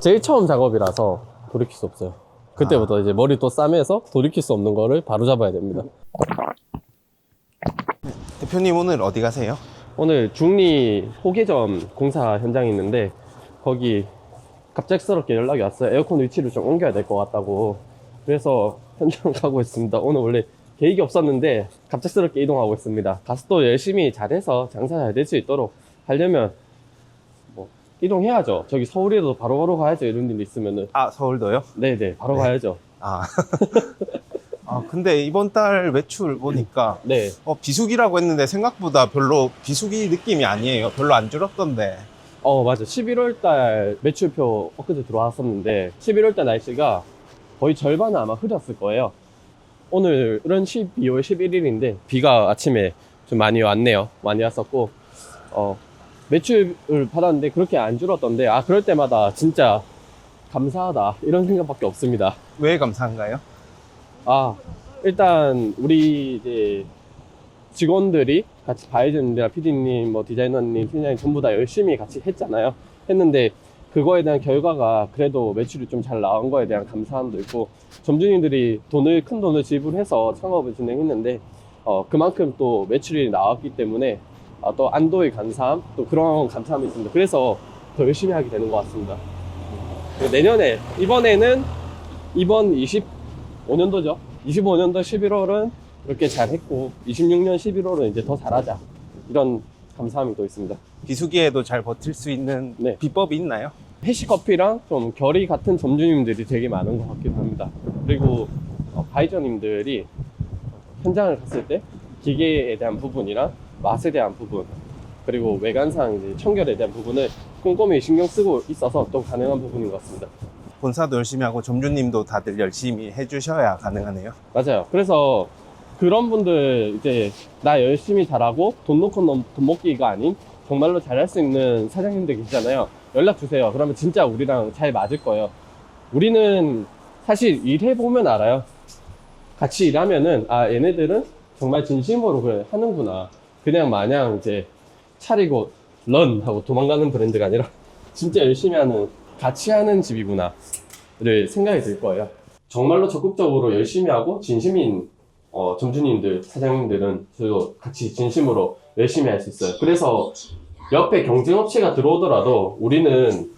제일 처음 작업이라서 돌이킬 수 없어요. 그때부터 이제 머리 또 싸매서 돌이킬 수 없는 거를 바로 잡아야 됩니다. 대표님 오늘 어디 가세요? 오늘 중리 호계점 공사 현장에 있는데 거기 갑작스럽게 연락이 왔어요. 에어컨 위치를 좀 옮겨야 될 것 같다고. 그래서 현장 가고 있습니다. 오늘 원래 계획이 없었는데 갑작스럽게 이동하고 있습니다. 가서 또 열심히 잘해서 장사 잘 될 수 있도록 하려면 뭐 이동해야죠. 저기 서울에도 바로바로 가야죠. 이런 일 있으면은. 아 서울도요? 네네, 바로 가야죠. 아. 아 근데 이번 달 매출 보니까 네. 어, 비수기라고 했는데 생각보다 별로 비수기 느낌이 아니에요. 별로 안 줄었던데. 어, 맞아. 11월 달 매출표 엊그제 들어왔었는데, 11월 달 날씨가 거의 절반은 아마 흐렸을 거예요. 오늘은 12월 11일인데, 비가 아침에 좀 많이 왔네요. 많이 왔었고, 어, 매출을 받았는데 그렇게 안 줄었던데, 아, 그럴 때마다 진짜 감사하다. 이런 생각밖에 없습니다. 왜 감사한가요? 아, 일단 우리 이제 직원들이 같이 바이저님이랑 PD님, 뭐 디자이너님, 팀장님 전부 다 열심히 같이 했잖아요. 했는데 그거에 대한 결과가 그래도 매출이 좀 잘 나온 거에 대한 감사함도 있고 점주님들이 돈을 큰 돈을 지불해서 창업을 진행했는데 어, 그만큼 또 매출이 나왔기 때문에 아, 또 안도의 감사함 또 그런 감사함이 있습니다. 그래서 더 열심히 하게 되는 것 같습니다. 내년에 이번에는 이번 25년도죠. 25년도 11월은 이렇게 잘했고 26년 11월은 이제 더 잘하자 이런 감사함이 또 있습니다. 비수기에도 잘 버틸 수 있는 네. 비법이 있나요? 해시커피랑 좀 결이 같은 점주님들이 되게 많은 것 같기도 합니다. 그리고 어, 바이저님들이 현장을 갔을 때 기계에 대한 부분이랑 맛에 대한 부분 그리고 외관상 이제 청결에 대한 부분을 꼼꼼히 신경 쓰고 있어서 또 가능한 부분인 것 같습니다. 본사도 열심히 하고 점주님도 다들 열심히 해주셔야 가능하네요. 맞아요. 그래서 그런 분들 이제 나 열심히 잘하고 돈 놓고 넘- 돈 먹기가 아닌 정말로 잘할 수 있는 사장님들 계시잖아요. 연락 주세요. 그러면 진짜 우리랑 잘 맞을 거예요. 우리는 사실 일해보면 알아요. 같이 일하면은 아 얘네들은 정말 진심으로 하는구나. 그냥 마냥 이제 차리고 런 하고 도망가는 브랜드가 아니라 진짜 열심히 하는 같이 하는 집이구나를 생각이 들 거예요. 정말로 적극적으로 열심히 하고 진심인 어, 점주님들, 사장님들은 저도 같이 진심으로 열심히 할 수 있어요. 그래서 옆에 경쟁업체가 들어오더라도 우리는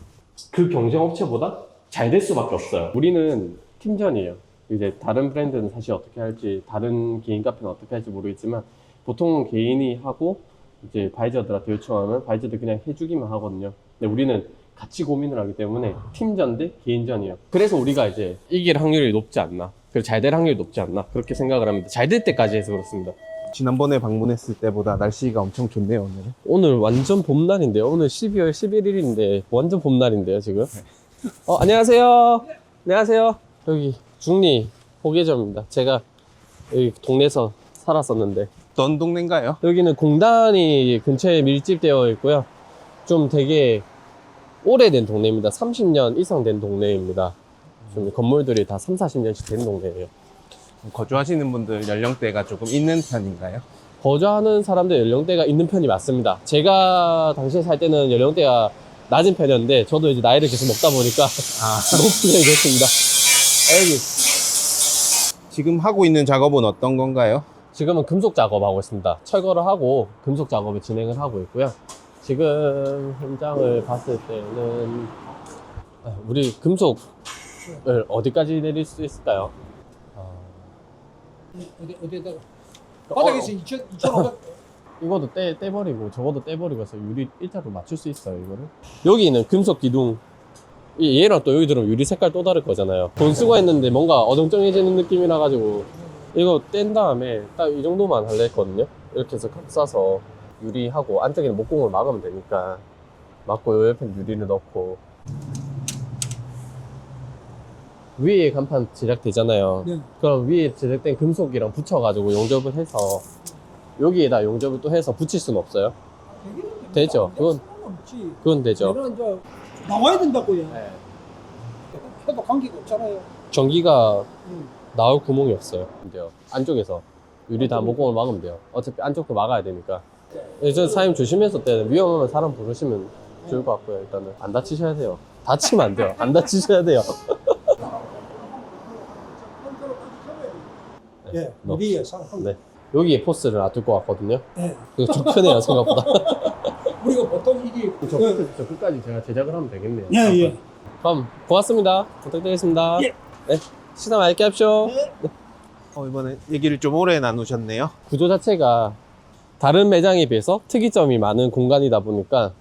그 경쟁업체보다 잘 될 수밖에 없어요. 우리는 팀전이에요. 이제 다른 브랜드는 사실 어떻게 할지, 다른 개인 카페는 어떻게 할지 모르겠지만 보통 개인이 하고 이제 바이저들한테 요청하면 바이저들 그냥 해주기만 하거든요. 근데 우리는 같이 고민을 하기 때문에 팀전 대 개인전이에요. 그래서 우리가 이제 이길 확률이 높지 않나. 그리고 잘 될 확률이 높지 않나. 그렇게 생각을 합니다. 잘 될 때까지 해서 그렇습니다. 지난번에 방문했을 때보다 날씨가 엄청 좋네요 오늘은. 오늘 완전 봄날인데요. 오늘 12월 11일인데 완전 봄날인데요, 지금. 어, 안녕하세요. 안녕하세요. 여기 중리 호계점입니다. 제가 여기 동네에서 살았었는데 어떤 동네인가요? 여기는 공단이 근처에 밀집되어 있고요. 좀 되게 오래된 동네입니다. 30년 이상 된 동네입니다. 좀 건물들이 다 3, 40년씩 된 동네예요. 거주하시는 분들 연령대가 조금 있는 편인가요? 거주하는 사람들 연령대가 있는 편이 맞습니다. 제가 당시에 살 때는 연령대가 낮은 편이었는데 저도 이제 나이를 계속 먹다 보니까 아, 높게 됐습니다. 여기 지금 하고 있는 작업은 어떤 건가요? 지금은 금속 작업하고 있습니다. 철거를 하고 금속 작업을 진행을 하고 있고요. 지금 현장을 봤을 때는 아, 우리 금속을 어디까지 내릴 수 있을까요? 어, 어디 어디에다가? 바닥에서 2천 2,500 이것도 떼, 떼버리고 저것도 떼버리고 해서 유리 일자로 맞출 수 있어요 이거를. 여기는 금속 기둥. 이- 얘랑 또 여기 들으면 유리 색깔 또 다를 거잖아요. 돈 쓰고 했는데 뭔가 어정쩡해지는 느낌이라 가지고 이거 뗀 다음에 딱 이 정도만 할래 했거든요 이렇게 해서 각 싸서 유리하고 안쪽에는 목공을 막으면 되니까 막고 요 옆에 유리를 넣고 위에 간판 제작되잖아요 네. 그럼 위에 제작된 금속이랑 붙여가지고 용접을 해서 여기에다 용접을 또 해서 붙일 수는 없어요. 되죠. 그건-. 그건 되죠. 나와야 된다고요. 네. 해도 관계가 없잖아요. 전기가 음. 나올 구멍이 없어요. 근데요. 안쪽에서 유리 다 목공을 막으면 돼요. 어차피 안쪽도 막아야 되니까. 예전 사장님 조심해서 때는 위험하면 사람 부르시면 좋을 것 같고요. 일단은 안 다치셔야 돼요. 다치면 안 돼요. 안 다치셔야 돼요. 예, 너. 우리의 상황. 네. 여기에 포스를 놔둘 것 같거든요. 예. 그거 좀 편해요, 생각보다. 우리가 보통 이게 저, 예, 끝- 저 끝까지 제가 제작을 하면 되겠네요. 예, 예. 그럼 고맙습니다. 부탁드리겠습니다. 예. 네. 시간 맑게 합시오. 어, 이번에 얘기를 좀 오래 나누셨네요. 구조 자체가 다른 매장에 비해서 특이점이 많은 공간이다 보니까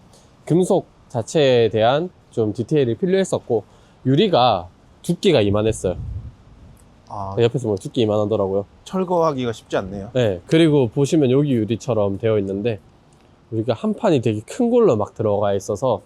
금속 자체에 대한 좀 디테일이 필요했었고 유리가 두께가 이만했어요. 아, 옆에서 보면 두께 이만하더라고요. 철거하기가 쉽지 않네요. 네. 그리고 보시면 여기 유리처럼 되어 있는데 우리가 한 판이 되게 큰 걸로 막 들어가 있어서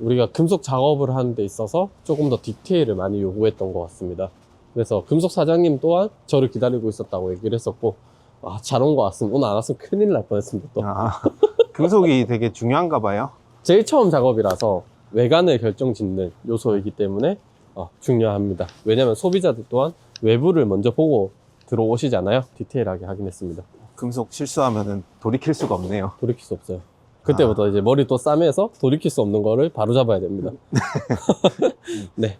우리가 금속 작업을 하는 데 있어서 조금 더 디테일을 많이 요구했던 것 같습니다. 그래서 금속 사장님 또한 저를 기다리고 있었다고 얘기를 했었고 아, 잘 온 것 같습니다. 오늘 안 왔으면 큰일 날 뻔했습니다. 또. 아, 금속이 되게 중요한가 봐요. 제일 처음 작업이라서 외관을 결정 짓는 요소이기 때문에 어, 중요합니다. 왜냐면 소비자들 또한 외부를 먼저 보고 들어오시잖아요. 디테일하게 확인했습니다. 금속 실수하면은 돌이킬 수가 없네요. 돌이킬 수 없어요. 그때부터 이제 머리 또 싸매서 돌이킬 수 없는 거를 바로 잡아야 됩니다. 네.